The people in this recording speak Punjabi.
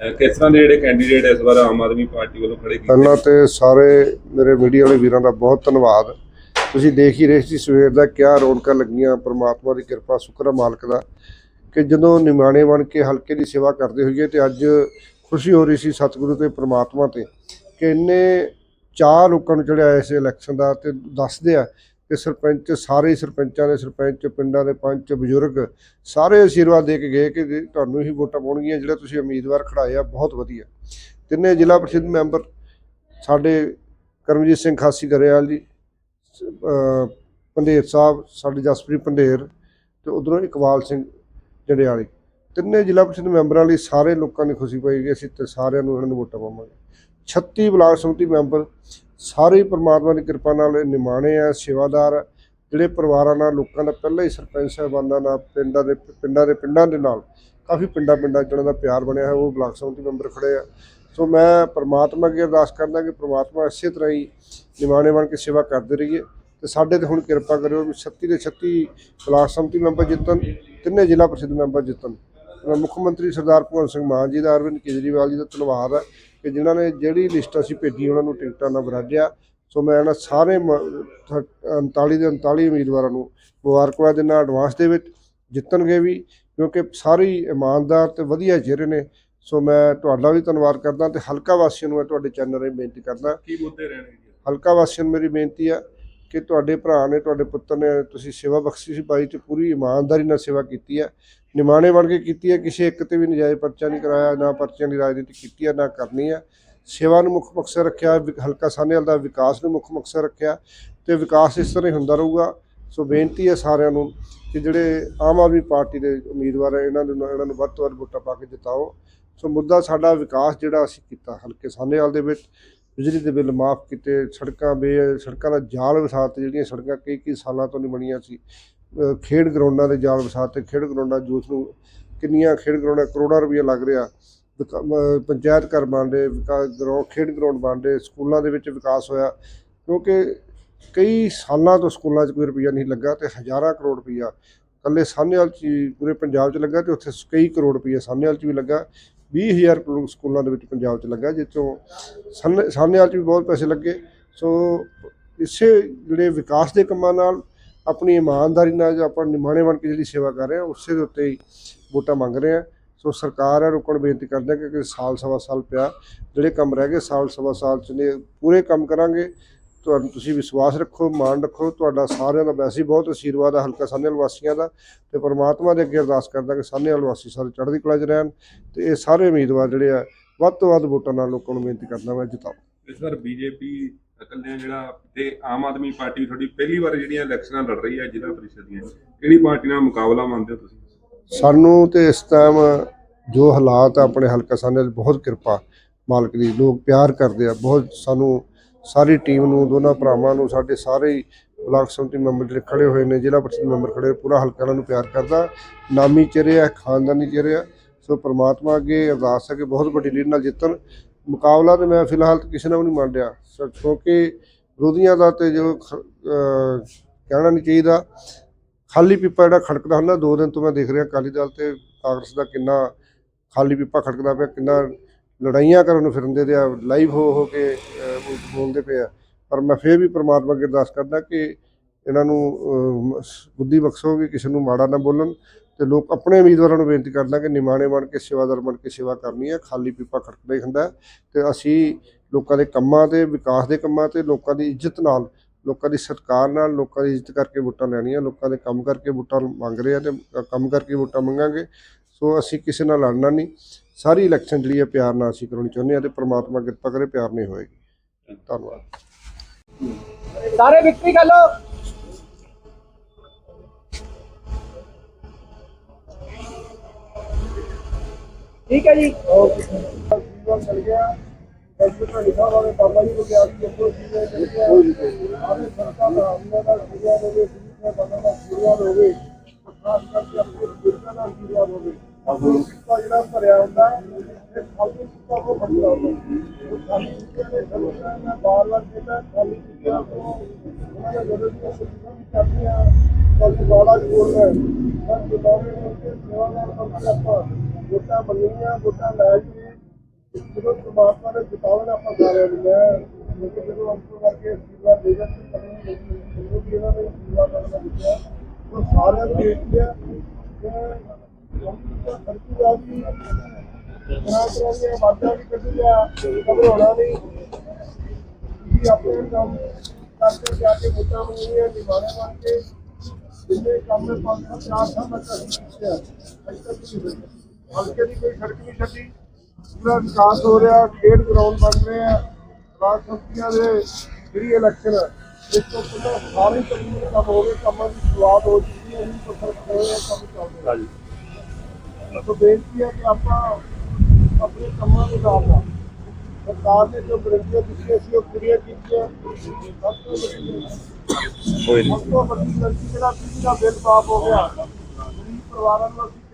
ਕਿਸ ਤਰ੍ਹਾਂ ਦੇ ਜਿਹੜੇ ਕੈਂਡੀਡੇਟ ਇਸ ਵਾਰ ਆਮ ਆਦਮੀ ਪਾਰਟੀ ਵੱਲੋਂ ਖੜੇ ਕੀਤੇ? ਪਹਿਲਾਂ ਤੇ ਸਾਰੇ ਮੇਰੇ ਮੀਡੀਆ ਵਾਲੇ ਵੀਰਾਂ ਦਾ ਬਹੁਤ ਧੰਨਵਾਦ। ਤੁਸੀਂ ਦੇਖ ਹੀ ਰਹੇ ਸੀ ਸਵੇਰ ਦਾ ਕਿਆ ਰੌਣਕਾਂ ਲੱਗੀਆਂ, ਪ੍ਰਮਾਤਮਾ ਦੀ ਕਿਰਪਾ, ਸ਼ੁਕਰ ਮਾਲਕ ਦਾ, ਕਿ ਜਦੋਂ ਨਿਮਾਣੇ ਬਣ ਕੇ ਹਲਕੇ ਦੀ ਸੇਵਾ ਕਰਦੇ ਹੋਈਏ ਤੇ ਅੱਜ ਖੁਸ਼ੀ ਹੋ ਰਹੀ ਸੀ ਸਤਿਗੁਰੂ ਤੇ ਪ੍ਰਮਾਤਮਾ ਤੇ ਕਿ ਇੰਨੇ ਚਾਰ ਲੋਕਾਂ ਨੂੰ ਚੜਿਆ ਇਸ ਇਲੈਕਸ਼ਨ ਦਾ ਤੇ ਦੱਸਦੇ ਆ ਕਿ ਸਰਪੰਚ, ਸਾਰੇ ਸਰਪੰਚਾਂ ਦੇ ਸਰਪੰਚ, ਪਿੰਡਾਂ ਦੇ ਪੰਚ, ਬਜ਼ੁਰਗ ਸਾਰੇ ਆਸ਼ੀਰਵਾਦ ਦੇ ਕੇ ਗਏ ਕਿ ਤੁਹਾਨੂੰ ਹੀ ਵੋਟਾਂ ਪਾਉਣਗੀਆਂ, ਜਿਹੜਾ ਤੁਸੀਂ ਉਮੀਦਵਾਰ ਖੜਾਏ ਬਹੁਤ ਵਧੀਆ। ਤਿੰਨੇ ਜ਼ਿਲ੍ਹਾ ਪ੍ਰੀਸ਼ਦ ਮੈਂਬਰ ਸਾਡੇ ਕਰਮਜੀਤ ਸਿੰਘ ਖਾਸੀ ਗਰੇਵਾਲ ਜੀ, ਅਹ ਪੰਧੇਰ ਸਾਹਿਬ, ਸਾਡੇ ਜਸਪ੍ਰੀਤ ਪੰਧੇਰ ਤੇ ਉਧਰੋਂ ਇਕਬਾਲ ਸਿੰਘ ਜੜਿਆਲੀ ਤਿੰਨੇ ਜ਼ਿਲ੍ਹਾ ਪ੍ਰੀਸ਼ਦ ਮੈਂਬਰਾਂ ਲਈ ਸਾਰੇ ਲੋਕਾਂ ਦੀ ਖੁਸ਼ੀ ਪਈ ਕਿ ਅਸੀਂ ਤੇ ਸਾਰਿਆਂ ਨੂੰ ਇਹਨਾਂ ਨੂੰ ਵੋਟਾਂ ਪਾਵਾਂਗੇ। 36 ਬਲਾਕ ਸਮਿਤੀ ਮੈਂਬਰ ਸਾਰੇ ਹੀ ਪ੍ਰਮਾਤਮਾ ਦੀ ਕਿਰਪਾ ਨਾਲ ਨਿਮਾਣੇ ਆ ਸੇਵਾਦਾਰ ਆ, ਜਿਹੜੇ ਪਰਿਵਾਰਾਂ ਨਾਲ ਲੋਕਾਂ ਦਾ ਪਹਿਲਾਂ ਹੀ ਸਰਪੰਚ ਸਾਹਿਬਾਨਾਂ ਨਾਲ ਪਿੰਡਾਂ ਦੇ ਪਿੰਡਾਂ ਦੇ ਪਿੰਡਾਂ ਦੇ ਨਾਲ ਕਾਫੀ ਪਿੰਡਾਂ ਪਿੰਡਾਂ 'ਚ ਜਿਹਨਾਂ ਦਾ ਪਿਆਰ ਬਣਿਆ ਹੈ ਉਹ ਬਲਾਕ ਸਮਿਤੀ ਮੈਂਬਰ ਖੜੇ ਆ। ਸੋ ਮੈਂ ਪਰਮਾਤਮਾ ਅੱਗੇ ਅਰਦਾਸ ਕਰਦਾ ਕਿ ਪਰਮਾਤਮਾ ਇਸੇ ਤਰ੍ਹਾਂ ਹੀ ਨਿਮਾਣੇ ਬਣ ਕੇ ਸੇਵਾ ਕਰਦੇ ਰਹੀਏ ਤੇ ਸਾਡੇ ਤੇ ਹੁਣ ਕਿਰਪਾ ਕਰਿਓ ਵੀ 36 ਦੇ 36 ਬਲਾਕ ਸਮਿਤੀ ਮੈਂਬਰ ਜਿੱਤਣ ਤਿੰਨੇ ਜ਼ਿਲ੍ਹਾ ਪ੍ਰਸਿੱਧ ਮੈਂਬਰ ਜਿੱਤਣ। ਮੁੱਖ ਮੰਤਰੀ ਸਰਦਾਰ ਭਗਵੰਤ ਸਿੰਘ ਮਾਨ ਜੀ ਦਾ ਅਰਵਿੰਦ ਕੇਜਰੀਵਾਲ ਜੀ ਦਾ ਧੰਨਵਾਦ ਹੈ ਕਿ ਜਿਨ੍ਹਾਂ ਨੇ ਜਿਹੜੀ ਲਿਸਟ ਅਸੀਂ ਭੇਜੀ ਉਹਨਾਂ ਨੂੰ ਟਿਕਟਾਂ ਨਾਲ ਵਰਾਜਿਆ। ਸੋ ਮੈਂ ਇਹਨਾਂ ਸਾਰੇ ਮ- ਥ- 39 ਦੇ 39 ਉਮੀਦਵਾਰਾਂ ਨੂੰ ਮੁਬਾਰਕਬਾਦ ਦਿੰਦਾ ਐਡਵਾਂਸ ਦੇ ਵਿੱਚ ਜਿੱਤਣਗੇ ਵੀ ਕਿਉਂਕਿ ਸਾਰੇ ਇਮਾਨਦਾਰ ਤੇ ਵਧੀਆ ਚਿਹਰੇ ਨੇ। ਸੋ ਮੈਂ ਤੁਹਾਡਾ ਵੀ ਧੰਨਵਾਦ ਕਰਦਾ ਤੇ ਹਲਕਾ ਵਾਸੀਆਂ ਨੂੰ ਮੈਂ ਤੁਹਾਡੇ ਚੈਨਲ ਰਾਹੀਂ ਬੇਨਤੀ ਕਰਦਾ। ਕੀ ਮੁੱਦੇ ਰਹਿਣਗੇ ਹਲਕਾ ਵਾਸੀਆਂ ਨੂੰ ਮੇਰੀ ਬੇਨਤੀ ਆ ਕਿ ਤੁਹਾਡੇ ਭਰਾ ਨੇ ਤੁਹਾਡੇ ਪੁੱਤਰ ਨੇ ਤੁਸੀਂ ਸੇਵਾ ਬਖਸ਼ੀ ਸੀ ਪਾਈ ਤੇ ਪੂਰੀ ਇਮਾਨਦਾਰੀ ਨਾਲ ਸੇਵਾ ਕੀਤੀ ਹੈ ਨਿਮਾਣੇ ਬਣ ਕੇ ਕੀਤੀ ਹੈ, ਕਿਸੇ ਇੱਕ ਤੇ ਵੀ ਨਜਾਇਜ਼ ਪਰਚਾ ਨਹੀਂ ਕਰਾਇਆ, ਨਾ ਪਰਚਿਆਂ ਦੀ ਰਾਜਨੀਤੀ ਕੀਤੀ ਹੈ, ਨਾ ਕਰਨੀ ਹੈ। ਸੇਵਾ ਨੂੰ ਮੁੱਖ ਮਕਸਦ ਰੱਖਿਆ, ਵਿ- ਹਲਕਾ ਸਾਨੇਵਾਲ ਦਾ ਵਿਕਾਸ ਨੂੰ ਮੁੱਖ ਮਕਸਦ ਰੱਖਿਆ ਤੇ ਵਿਕਾਸ ਇਸ ਤਰ੍ਹਾਂ ਹੀ ਹੁੰਦਾ ਰਹੂਗਾ। ਸੋ ਬੇਨਤੀ ਹੈ ਸਾਰਿਆਂ ਨੂੰ ਕਿ ਜਿਹੜੇ ਆਮ ਆਦਮੀ ਪਾਰਟੀ ਦੇ ਉਮੀਦਵਾਰ ਹੈ, ਇਹਨਾਂ ਨੂੰ ਇਹਨਾਂ ਨੂੰ ਵੱਧ ਤੋਂ ਵੱਧ ਵੋਟਾਂ ਪਾ ਕੇ ਜਿਤਾਓ। ਸੋ ਮੁੱਦਾ ਸਾਡਾ ਵਿਕਾਸ ਜਿਹੜਾ ਅਸੀਂ ਕੀਤਾ, ਹਲਕੇ ਸਾਨੇਵਾਲ ਦੇ ਵਿੱਚ ਬਿਜਲੀ ਦੇ ਬਿੱਲ ਮਾਫ ਕੀਤੇ, ਸੜਕਾਂ ਬੇ, ਸੜਕਾਂ ਦਾ ਜਾਲ ਵਿਸਾਤ, ਜਿਹੜੀਆਂ ਸੜਕਾਂ ਕਈ ਕਈ ਸਾਲਾਂ ਤੋਂ ਨਹੀਂ ਬਣੀਆਂ ਸੀ ਖੇਡ ਗਰਾਊਂਡਾਂ ਦੇ ਜਾਲ ਵਿਸਾਤੇ ਖੇਡ ਗਰਾਊਂਡਾਂ ਯੂਥ ਨੂੰ ਕਿੰਨੀਆਂ ਖੇਡ ਗਰਾਊਂਡਾਂ, ਕਰੋੜਾਂ ਰੁਪਈਆ ਲੱਗ ਰਿਹਾ। ਵਿਕਾ- ਪੰਚਾਇਤ ਘਰ ਬਣਦੇ ਵਿਕਾਸ ਗਰਾਊਂਡ ਖੇਡ ਗਰਾਊਂਡ ਬਣਦੇ, ਸਕੂਲਾਂ ਦੇ ਵਿੱਚ ਵਿਕਾਸ ਹੋਇਆ। ਕਿਉਂਕਿ ਕਈ ਸਾਲਾਂ ਤੋਂ ਸਕੂਲਾਂ 'ਚ ਕੋਈ ਰੁਪਈਆ ਨਹੀਂ ਲੱਗਾ ਤੇ ਹਜ਼ਾਰਾਂ ਕਰੋੜ ਰੁਪਈਆ ਕੱਲੇ ਸਾਹਨੇਵਾਲ 'ਚ ਪੂਰੇ ਪੰਜਾਬ 'ਚ ਲੱਗਾ ਤੇ ਉੱਥੇ ਕਈ ਕਰੋੜ ਰੁਪਈਆ ਸਾਹਨੇਵਾਲ 'ਚ ਵੀ ਲੱਗਾ। 20000 ਕਰੋੜ ਸਕੂਲਾਂ ਦੇ ਵਿੱਚ ਪੰਜਾਬ 'ਚ ਲੱਗਾ ਜਿਸ ਤੋਂ ਸਾਹਨੇ ਸਾਹਨੇਵਾਲ 'ਚ ਵੀ ਬਹੁਤ ਪੈਸੇ ਲੱਗੇ। ਸੋ ਇਸੇ ਜਿਹੜੇ ਵਿਕਾਸ ਦੇ ਕੰਮਾਂ ਨਾਲ ਆਪਣੀ ਇਮਾਨਦਾਰੀ ਨਾਲ ਜੋ ਆਪਾਂ ਨਿਮਾਣੇ ਬਣ ਕੇ ਜਿਹੜੀ ਸੇਵਾ ਕਰ ਰਹੇ ਹਾਂ, ਉਸੇ ਦੇ ਉੱਤੇ ਹੀ ਵੋਟਾਂ ਮੰਗ ਰਹੇ ਹਾਂ। ਸੋ ਸਰਕਾਰ ਹੈ ਰੁਕਣ ਬੇਨਤੀ ਕਰਦੇ ਹਾਂ ਕਿ ਸਾਲ ਸਵਾ ਸਾਲ ਪਿਆ, ਜਿਹੜੇ ਕੰਮ ਰਹਿ ਗਏ ਸਾਲ ਸਵਾ ਸਾਲ ਚ ਨੇ, ਪੂਰੇ ਕੰਮ ਕਰਾਂਗੇ। ਤੁਹਾਨੂੰ ਤੁਸੀਂ ਵਿਸ਼ਵਾਸ ਰੱਖੋ, ਮਾਣ ਰੱਖੋ, ਤੁਹਾਡਾ ਸਾਰਿਆਂ ਦਾ ਵੈਸੇ ਹੀ ਬਹੁਤ ਆਸ਼ੀਰਵਾਦ ਹੈ ਹਲਕਾ ਸਾਹਨੇਵਾਲ ਵਾਸੀਆਂ ਦਾ। ਤੇ ਪਰਮਾਤਮਾ ਦੇ ਅੱਗੇ ਅਰਦਾਸ ਕਰਦਾ ਕਿ ਸਾਹਨੇਵਾਲ ਵਾਸੀ ਸਾਰੇ ਚੜ੍ਹਦੀ ਕਲਾ 'ਚ ਰਹਿਣ ਤੇ ਇਹ ਸਾਰੇ ਉਮੀਦਵਾਰ ਜਿਹੜੇ ਆ, ਵੱਧ ਤੋਂ ਵੱਧ ਵੋਟਾਂ ਨਾਲ ਲੋਕਾਂ ਨੂੰ ਬੇਨਤੀ ਕਰਦਾ ਮੈਂ ਜਿਤਾਓ ਇਸ ਵਾਰ ਬੀਜੇਪੀ ਇਕੱਲਿਆਂ ਜਿਹੜਾ ਤੇ ਆਮ ਆਦਮੀ ਪਾਰਟੀ ਤੁਹਾਡੀ ਪਹਿਲੀ ਵਾਰ ਜਿਹੜੀਆਂ ਇਲੈਕਸ਼ਨਾਂ ਲੜ ਰਹੀ ਹੈ ਜ਼ਿਲ੍ਹਾ ਪ੍ਰੀਸ਼ਦ ਦੀਆਂ, ਕਿਹੜੀ ਪਾਰਟੀ ਨਾਲ ਮੁਕਾਬਲਾ ਮੰਨਦੇ ਹੋ ਤੁਸੀਂ? ਸਾਨੂੰ ਤੇ ਇਸ ਟਾਈਮ ਜੋ ਹਾਲਾਤ ਆਪਣੇ ਹਲਕਾ ਸਾਹਨੇ ਬਹੁਤ ਕਿਰਪਾ। ਮਾਲਕ ਦੀ, ਲੋਕ ਪਿਆਰ ਕਰਦੇ ਆ, ਬਹੁਤ ਸਾਨੂੰ ਸਾਰੀ ਟੀਮ ਨੂੰ, ਦੋਨਾਂ ਭਰਾਵਾਂ ਨੂੰ, ਸਾਡੇ ਸਾਰੇ ਬਲਾਕ ਸੰਮਤੀ ਮੈਂਬਰ ਜਿਹੜੇ ਖੜੇ ਹੋਏ ਨੇ, ਜ਼ਿਲ੍ਹਾ ਪਰਿਸ਼ਦ ਮੈਂਬਰ ਖੜੇ ਪੂਰਾ ਹਲਕਾ ਇਹਨਾਂ ਨੂੰ ਪਿਆਰ ਕਰਦਾ। ਨਾਮੀ ਚਿਹਰੇ ਆ, ਖਾਨਦਾਨੀ ਚਿਹਰੇ ਆ। ਸੋ ਪ੍ਰਮਾਤਮਾ ਅੱਗੇ ਅਰਦਾਸ ਹੈ ਕਿ ਬਹੁਤ ਵੱਡੀ ਲੀਡ ਨਾਲ ਜਿੱਤਣ। ਮੁਕਾਬਲਾ ਤੇ ਮੈਂ ਫਿਲਹਾਲ ਕਿਸੇ ਨਾਲ ਵੀ ਨਹੀਂ ਮੰਨ ਰਿਹਾ ਸੋ ਕਿਉਂਕਿ ਵਿਰੋਧੀਆਂ ਦਾ ਤੇ ਜੋ ਕਹਿਣਾ ਨਹੀਂ ਚਾਹੀਦਾ। ਖਾਲੀ ਪੀਪਾ ਜਿਹੜਾ ਖੜਕਦਾ ਹੁੰਦਾ ਦੋ ਦਿਨ ਤੋਂ ਮੈਂ ਦੇਖ ਰਿਹਾ ਅਕਾਲੀ ਦਲ ਤੇ ਕਾਂਗਰਸ ਦਾ ਕਿੰਨਾ ਖਾਲੀ ਪੀਪਾ ਖੜਕਦਾ ਪਿਆ ਕਿੰਨਾ ਲੜਾਈਆਂ ਕਰਨ ਨੂੰ ਫਿਰਨ ਦੇ ਆ ਲਾਈਵ ਹੋ ਹੋ ਕੇ ਬੋਲਦੇ ਪਏ ਆ। ਪਰ ਮੈਂ ਫੇਰ ਵੀ ਪ੍ਰਮਾਤਮਾ ਅੱਗੇ ਅਰਦਾਸ ਕਰਦਾ ਕਿ ਇਹਨਾਂ ਨੂੰ ਅਹ, ਬੁੱਧੀ ਬਖਸ਼ੋ ਕਿ ਕਿਸੇ ਨੂੰ ਮਾੜਾ ਨਾ ਬੋਲਣ। ਤੇ ਲੋਕ ਆਪਣੇ ਉਮੀਦਵਾਰਾਂ ਨੂੰ ਬੇਨਤੀ ਕਰਦਾ ਕਿ ਨਿਮਾਣੇ ਬਣ ਕੇ ਸੇਵਾਦਾਰ ਬਣ ਕੇ ਸੇਵਾ ਕਰਨੀ ਹੈ, ਖਾਲੀ ਪੀਪਾ ਖੜਕਦਾ ਹੀ ਹੁੰਦਾ ਹੈ ਤੇ ਅਸੀਂ ਲੋਕਾਂ ਦੇ ਕੰਮਾਂ ਤੇ, ਵਿਕਾਸ ਦੇ ਕੰਮਾਂ ਤੇ ਲੋਕਾਂ ਦੀ ਇੱਜ਼ਤ ਨਾਲ, ਲੋਕਾਂ ਦੀ ਸਤਿਕਾਰ ਨਾਲ, ਲੋਕਾਂ ਦੀ ਇੱਜ਼ਤ ਕਰਕੇ ਵੋਟਾਂ ਲੈਣੀਆਂ, ਲੋਕਾਂ ਦੇ ਕੰਮ ਕਰਕੇ ਵੋਟਾਂ ਮੰਗ ਰਹੇ ਆ ਤੇ ਕੰਮ ਕਰਕੇ ਵੋਟਾਂ ਮੰਗਾਂਗੇ। ਸੋ ਅਸੀਂ ਕਿਸੇ ਨਾਲ ਲੜਨਾ ਨਹੀਂ, ਸਾਰੀ ਇਲੈਕਸ਼ਨ ਜਿਹੜੀ ਹੈ ਪਿਆਰ ਨਾਲ ਅਸੀਂ ਕਰਾਉਣੀ ਚਾਹੁੰਦੇ ਹਾਂ ਤੇ ਪ੍ਰਮਾਤਮਾ ਕਿਰਪਾ ਕਰੇ ਪਿਆਰ ਨਹੀਂ ਹੋਏਗੀ। ਧੰਨਵਾਦ। ਸਾਰੇ ਵਿਕਰੀ ਕਰ ਲੋ ਠੀਕ ਹੈ ਜੀ। ਜਿਹੜਾ ਭਰਿਆ ਹੁੰਦਾ ਇਹ ਖਾਲੀ ਕੁੱਤਾ ਕੋ ਖੜਦਾ ਹੁੰਦਾ। ਖਾਲੀ ਕੁੱਤੇ ਦੇ ਖੜਦਾ ਮੈਂ ਬਾਰ ਬਾਰ ਕਹਿੰਦਾ ਖਾਲੀ ਕੁੱਤੇ ਤੋਂ ਉਹਨਾਂ ਦੇ ਜਦੋਂ ਦੀਆਂ ਸੁਣੀਆਂ ਵੀ ਕਰਦੀਆਂ ਕੱਲ ਬਾਲਾ ਬੋਲ ਰਿਹਾ ਮੈਂ ਚੁਣਾਵੇ ਕਰਕੇ ਸੇਵਾ ਨਾਲ ਕਰਕੇ ਆਪਾਂ ਵੋਟਾਂ ਮੰਗਣੀਆਂ ਵੋਟਾਂ ਲੈ ਕੇ ਜਦੋਂ ਪਰਮਾਤਮਾ ਨੇ ਜਿਤਾਉਣਾ ਆਪਾਂ ਸਾਰਿਆਂ ਨੂੰ ਮੈਂ ਜਦੋਂ ਅੰਕਲ ਵਰਗੇ ਅਸ਼ੀਰਵਾਦ ਦੇ ਜਾਂਦੇ ਕਦੇ ਜਦੋਂ ਵੀ ਇਹਨਾਂ ਨੇ ਅਸ਼ੀਰਵਾਦ ਕਰਨਾ ਦਿੱਤਾ ਉਹ ਸਾਰਿਆਂ ਨੂੰ ਦੇਖ ਲਿਆ ਕਿ ਧਰਤੀ ਵੀ ਤਰ੍ਹਾਂ ਤਰ੍ਹਾਂ ਦੀਆਂ ਆਵਾਜ਼ਾਂ ਵੀ ਕੱਢੀਆਂ ਘਬਰਾਉਣਾ ਨਹੀਂ ਤੁਸੀਂ ਆਪਣੇ ਕੰਮ ਕਰਕੇ ਜਾ ਕੇ ਵੋਟਾਂ ਮੰਗਣੀਆਂ ਨਿਭਾਣੇ ਬਣ ਕੇ ਜਿੰਨੇ ਕੰਮ ਨੇ ਪੰਜ ਸੱਤ ਚਾਰ ਸਾਲ ਤੱਕ ਅਸੀਂ ਕੀਤੇ ਆ ਤੱਕ ਨਹੀਂ ਹੋਏ ਹਲਕੇ ਦੀ ਕੋਈ ਸੜਕ ਨਹੀਂ ਛੱਡੀ। ਪੂਰਾ ਵਿਕਾਸ ਹੋ ਰਿਹਾ ਖੇਡ ਗਰਾਊਂਡ ਬਣ ਰਹੇ ਆ। ਰਾਜ ਸੰਸਥੀਆਂ ਦੇ ਜਿਹੜੀ ਇਲੈਕਸ਼ਨ ਇਸ ਤੋਂ ਪਹਿਲਾਂ ਸਾਰੇ ਤਕਨੀਕ ਕੰਮ ਹੋ ਗਏ ਕੰਮਾਂ ਦੀ ਸ਼ੁਰੂਆਤ ਹੋ ਚੁੱਕੀ ਹੈ ਅਸੀਂ ਪੱਥਰ ਖੋਏ ਆ ਕੰਮ ਚੱਲ ਰਿਹਾ। ਸੋ ਬੇਨਤੀ ਹੈ ਕਿ ਆਪਾਂ ਆਪਣੇ ਕੰਮਾਂ ਦੇ ਨਾਲ ਨਾਲ ਸਰਕਾਰ ਨੇ ਜੋ ਗਰੰਟੀਆਂ ਦਿੱਤੀਆਂ ਸੀ ਉਹ ਪੂਰੀਆਂ ਕੀਤੀਆਂ। ਸਭ ਤੋਂ ਵੱਡੀ ਸਭ ਤੋਂ ਵੱਡੀ ਗਰੰਟੀ ਜਿਹੜਾ ਬਿਜਲੀ ਦਾ ਬਿੱਲ ਮਾਫ ਹੋ ਗਿਆ ਗਰੀਬ ਪਰਿਵਾਰਾਂ ਨੂੰ